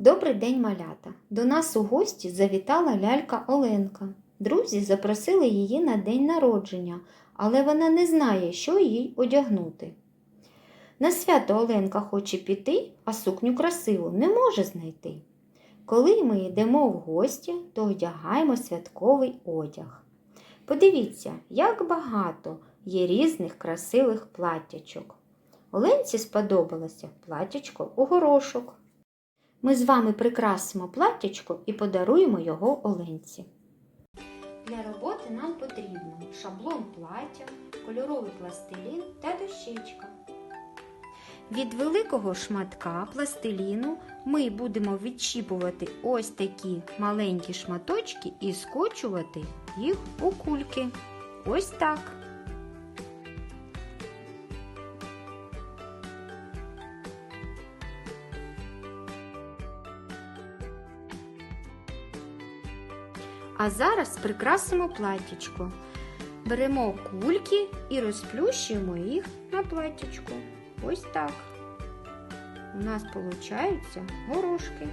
Добрий день, малята! До нас у гості завітала лялька Оленка. Друзі запросили її на день народження, але вона не знає, що їй одягнути. На свято Оленка хоче піти, а сукню красиву не може знайти. Коли ми йдемо в гості, то одягаємо святковий одяг. Подивіться, як багато є різних красивих платтячок. Оленці сподобалося платтячко у горошок. Ми з вами прикрасимо платтячко і подаруємо його Оленці. Для роботи нам потрібно шаблон плаття, кольоровий пластилін та дощечка. Від великого шматка пластиліну ми будемо відчіпувати ось такі маленькі шматочки і скочувати їх у кульки. Ось так. А зараз прикрасимо платтячко. Беремо кульки і розплющуємо їх на платтячку. Ось так. У нас получаються горошки.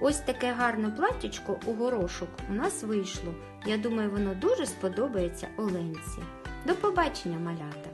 Ось таке гарне платтячко у горошок у нас вийшло. Я думаю, воно дуже сподобається Оленці. До побачення, малята!